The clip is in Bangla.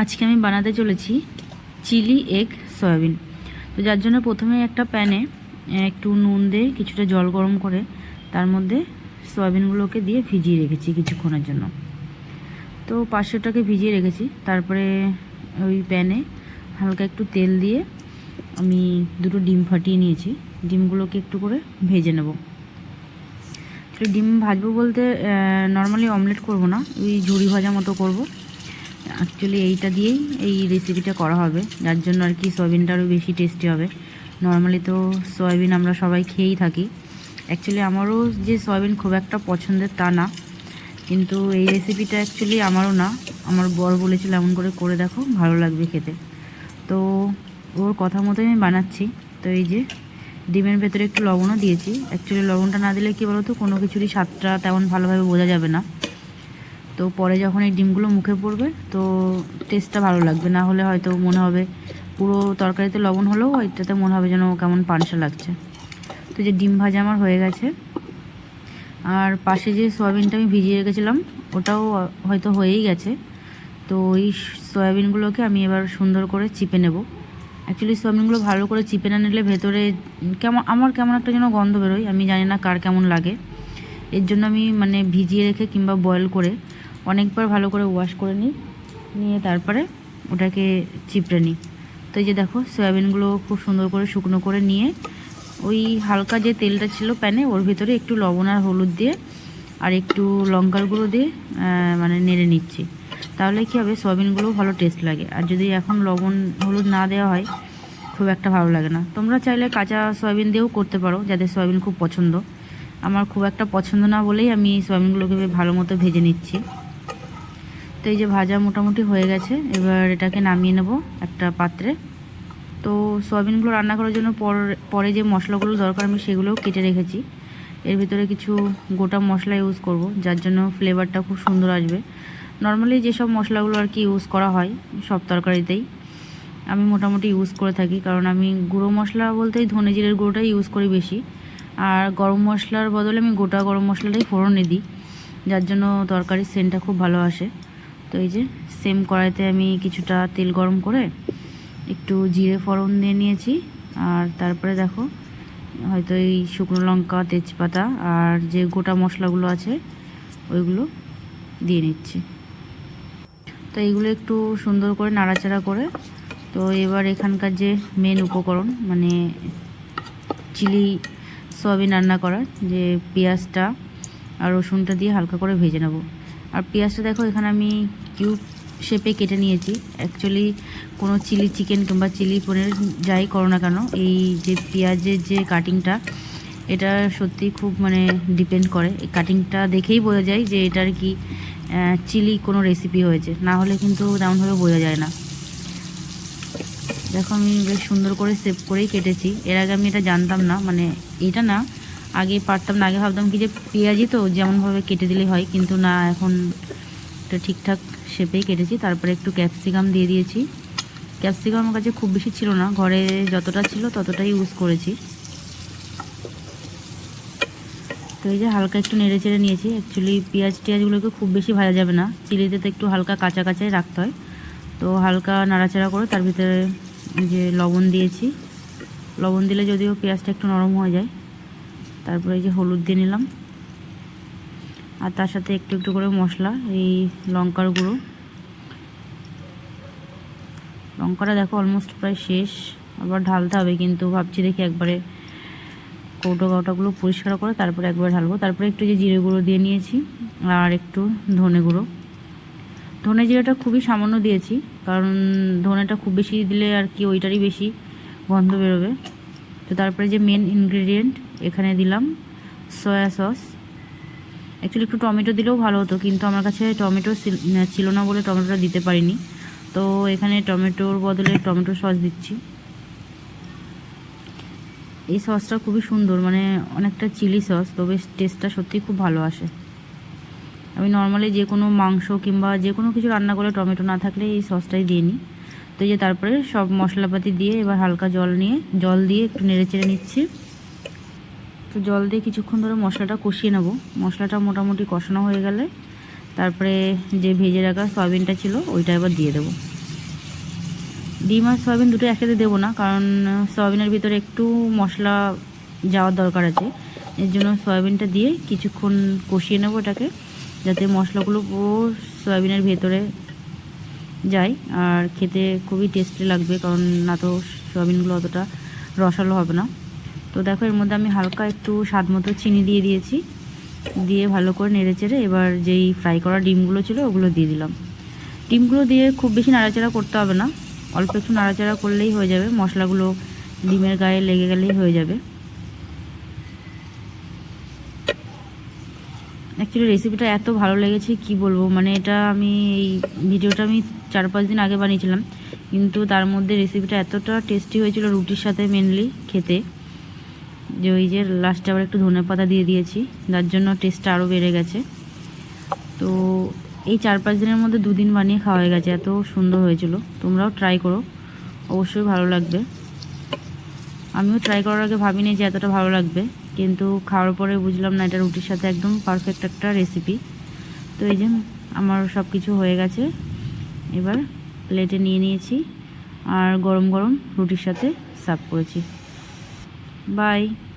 আজকে আমি বানাতে চলেছি চিলি এগ সয়াবিন। তো যার জন্য প্রথমে একটা প্যানে একটু নুন দিয়ে কিছুটা জল গরম করে তার মধ্যে সয়াবিনগুলোকে দিয়ে ভিজিয়ে রেখেছি কিছুক্ষণের জন্য। তো পাঁচশোটাকে ভিজিয়ে রেখেছি, তারপরে ওই প্যানে হালকা একটু তেল দিয়ে আমি দুটো ডিম ফাটিয়ে নিয়েছি। ডিমগুলোকে একটু করে ভেজে নেব। ডিম ভাজবো বলতে নর্মালি অমলেট করব না, ওই ঝুড়ি ভাজা মতো করব। অ্যাকচুয়ালি এইটা দিয়েই এই রেসিপিটা করা হবে। যার জন্য আর কি সয়াবিনটা আরও বেশি টেস্টি হবে। নর্মালি তো সয়াবিন আমরা সবাই খেয়েই থাকি। অ্যাকচুয়ালি আমারও যে সয়াবিন খুব একটা পছন্দের তা না। কিন্তু এই রেসিপিটা অ্যাকচুয়ালি আমারও না। আমার বর বলেছিল এমন করে করে দেখো, ভালো লাগবে খেতে। তো ওর কথা মতোই আমি বানাচ্ছি। তো এই যে ডিমের ভেতরে একটু লবণও দিয়েছি। অ্যাকচুয়ালি লবণটা না দিলে কী বলতো, কোনো কিছুরই স্বাদটা তেমন ভালোভাবে বোঝা যাবে না। তো পরে যখন এই ডিমগুলো মুখে পড়বে, তো টেস্টটা ভালো লাগবে। না হলে হয়তো মনে হবে পুরো তরকারিতে লবণ হলেও এটাতে মনে হবে যেন কেমন পানসা লাগছে। তো যে ডিম ভাজা আমার হয়ে গেছে। আর পাশে যে সয়াবিনটা আমি ভিজিয়ে রেখেছিলাম, ওটাও হয়তো হয়েই গেছে। তো ওই সয়াবিনগুলোকে আমি এবার সুন্দর করে চিপে নেব। অ্যাকচুয়ালি সয়াবিনগুলো ভালো করে চিপে না নিলে ভেতরে কেমন, আমার কেমন একটা যেন গন্ধ বেরোয়। আমি জানি না কার কেমন লাগে। এর জন্য আমি মানে ভিজিয়ে রেখে কিংবা বয়েল করে অনেকবার ভালো করে ওয়াশ করে নিই। নিয়ে তারপরে ওটাকে চিপড়ে নিই। তো এই যে দেখো, সয়াবিনগুলো খুব সুন্দর করে শুকনো করে নিয়ে ওই হালকা যে তেলটা ছিল প্যানে, ওর ভিতরে একটু লবণ আর হলুদ দিয়ে আর একটু লঙ্কার গুঁড়ো দিয়ে মানে নেড়ে নিচ্ছি। তাহলে কী হবে, সয়াবিনগুলোও ভালো টেস্ট লাগে। আর যদি এখন লবণ, হলুদ না দেওয়া হয়, খুব একটা ভালো লাগে না। তোমরা চাইলে কাঁচা সয়াবিন দিয়েও করতে পারো, যাদের সয়াবিন খুব পছন্দ। আমার খুব একটা পছন্দ না বলেই আমি সয়াবিনগুলোকে ভালো মতো ভেজে নিচ্ছি। তো এই যে ভাজা মোটামুটি হয়ে গেছে, এবার এটাকে নামিয়ে নেব একটা পাত্রে। তো সয়াবিনগুলো রান্না করার জন্য পর, পরে যে মশলাগুলো দরকার আমি সেগুলোও কেটে রেখেছি। এর ভিতরে কিছু গোটা মশলা ইউজ করব, যার জন্য ফ্লেভারটা খুব সুন্দর আসবে। নর্মালি যেসব মশলাগুলো আর কি ইউজ করা হয় সব তরকারিতেই আমি মোটামুটি ইউজ করে থাকি, কারণ আমি গুঁড়ো মশলা বলতেই ধনে জিরের গুঁড়োটাই ইউজ করি বেশি। আর গরম মশলার বদলে আমি গোটা গরম মশলাটাই ফোড়নে দিই, যার জন্য তরকারির সেন্টটা খুব ভালো আসে। তো এই যে সেম কড়াইতে আমি কিছুটা তেল গরম করে একটু জিরে ফোড়ন দিয়ে নিয়েছি। আর তারপরে দেখো, হয়তো এই শুকনো লঙ্কা, তেজপাতা আর যে গোটা মশলাগুলো আছে, ওইগুলো দিয়ে নিচ্ছি। তো এইগুলো একটু সুন্দর করে নাড়াচাড়া করে, তো এবার এখানকার যে মেন উপকরণ মানে চিলি সয়াবিন রান্না করার যে পেঁয়াজটা আর রসুনটা দিয়ে হালকা করে ভেজে নেব। আর পেঁয়াজটা দেখো, এখানে আমি কিউব শেপে কেটে নিয়েছি। অ্যাকচুয়ালি কোনো চিলি চিকেন কিংবা চিলি পনির যাই করো না কেন, এই যে পেঁয়াজের যে কাটিংটা এটা সত্যি খুব মানে ডিপেন্ড করে। এই কাটিংটা দেখেই বোঝা যায় যে এটার কি চিলি কোনো রেসিপি হয়েছে। না হলে কিন্তু তেমনভাবে বোঝা যায় না। দেখো আমি বেশ সুন্দর করে সেভ করেই কেটেছি। এর আগে আমি এটা জানতাম না মানে এটা না আগে পারতাম না, আগে ভাবতাম কি যে পেঁয়াজি তো যেমনভাবে কেটে দিলে হয়, কিন্তু না, এখন এটা ঠিকঠাক শেপেই কেটেছি। তারপরে একটু ক্যাপসিকাম দিয়ে দিয়েছি। ক্যাপসিকাম আমার কাছে খুব বেশি ছিল না, ঘরে যতটা ছিল ততটাই ইউজ করেছি। তো এই যে হালকা একটু নেড়ে চেড়ে নিয়েছি। অ্যাকচুয়ালি পেঁয়াজ টিয়াজগুলোকে খুব বেশি ভাজা যাবে না চিলিতে তো একটু হালকা কাঁচা কাঁচাই রাখতে হয়। তো হালকা নাড়াচাড়া করে তার ভিতরে যে লবণ দিয়েছি। লবণ দিলে যদিও পেঁয়াজটা একটু নরম হয়ে যায়। তারপরে এই যে হলুদ দিয়ে নিলাম। আর তার সাথে একটু একটু করে মশলা, এই লঙ্কার গুঁড়ো। লঙ্কাটা দেখো অলমোস্ট প্রায় শেষ। আবার ঢালতে হবে কিন্তু, ভাবছি দেখি একবারে কৌটো কাউটাগুলো পরিষ্কার করে তারপরে একবার ঢালবো। তারপরে একটু যে জিরে গুঁড়ো দিয়ে নিয়েছি, আর একটু ধনে গুঁড়ো। ধনে জিরাটা খুবই সামান্য দিয়েছি, কারণ ধনেটা খুব বেশি দিলে আর কি ওইটারই বেশি গন্ধ বেরোবে। তো তারপরে যে মেন ইনগ্রেডিয়েন্ট এখানে দিলাম সয়া সস অ্যাকচুয়ালি একটু টমেটো দিলেও ভালো হতো, কিন্তু আমার কাছে টমেটো ছিল না বলে টমেটোটা দিতে পারিনি। তো এখানে টমেটোর বদলে টমেটো সস দিচ্ছি। এই সসটা খুবই সুন্দর মানে অনেকটা চিলি সস তবে টেস্টটা সত্যিই খুব ভালো আসে। আমি নর্মালি যে কোনো মাংস কিংবা যে কোনো কিছু রান্না করে টমেটো না থাকলে এই সসটাই দিয়ে নিই। তো যে তারপরে সব মশলাপাতি দিয়ে এবার হালকা জল নিয়ে, জল দিয়ে একটু নেড়ে চেড়ে নিচ্ছি। তো জল দিয়ে কিছুক্ষণ ধরে মশলাটা কষিয়ে নেব। মশলাটা মোটামুটি কষানো হয়ে গেলে তারপরে যে ভেজে রাখা সয়াবিনটা ছিল, ওইটা এবার দিয়ে দেবো। ডিম আর সয়াবিন দুটো একসাথে দেবো না, কারণ সয়াবিনের ভিতরে একটু মশলা যাওয়ার দরকার আছে। এর জন্য সয়াবিনটা দিয়ে কিছুক্ষণ কষিয়ে নেব এটাকে, যাতে মশলাগুলো পুরো সয়াবিনের ভেতরে যায়। আর খেতে খুবই টেস্টি লাগবে, কারণ না তো সয়াবিনগুলো অতটা রসালো হবে না। তো দেখো, এর মধ্যে আমি হালকা একটু স্বাদ মতো চিনি দিয়ে দিয়েছি। দিয়ে ভালো করে নেড়ে চেড়ে এবার যেই ফ্রাই করা ডিমগুলো ছিল, ওগুলো দিয়ে দিলাম। ডিমগুলো দিয়ে খুব বেশি নাড়াচাড়া করতে হবে না। অল্প একটু নাড়াচাড়া করলেই হয়ে যাবে। মশলাগুলো ডিমের গায়ে লেগে গেলেই হয়ে যাবে। অ্যাকচুয়ালি রেসিপিটা এত ভালো লেগেছে, কি বলব? মানে এটা আমি এই ভিডিওটা আমি চার পাঁচ দিন আগে বানিয়েছিলাম। কিন্তু তার মধ্যে রেসিপিটা এতটা টেস্টি হয়েছিল রুটির সাথে মেনলি খেতে। যে ওই যে লাস্টে আবার একটু ধনে পাতা দিয়ে দিয়েছি, যার জন্য টেস্টটা আরও বেড়ে গেছে। তো এই চার পাঁচ দিনের মধ্যে দুদিন বানিয়ে খাওয়া হয়ে গেছে, এত সুন্দর হয়েছিল। তোমরাও ট্রাই করো, অবশ্যই ভালো লাগবে। আমিও ট্রাই করার আগে ভাবিনি যে এতটা ভালো লাগবে, কিন্তু খাওয়ার পরে বুঝলাম না, এটা রুটির সাথে একদম পারফেক্ট একটা রেসিপি তো এই যে আমার সব কিছু হয়ে গেছে, এবার প্লেটে নিয়ে নিয়েছি, আর গরম গরম রুটির সাথে সার্ভ করেছি। 拜。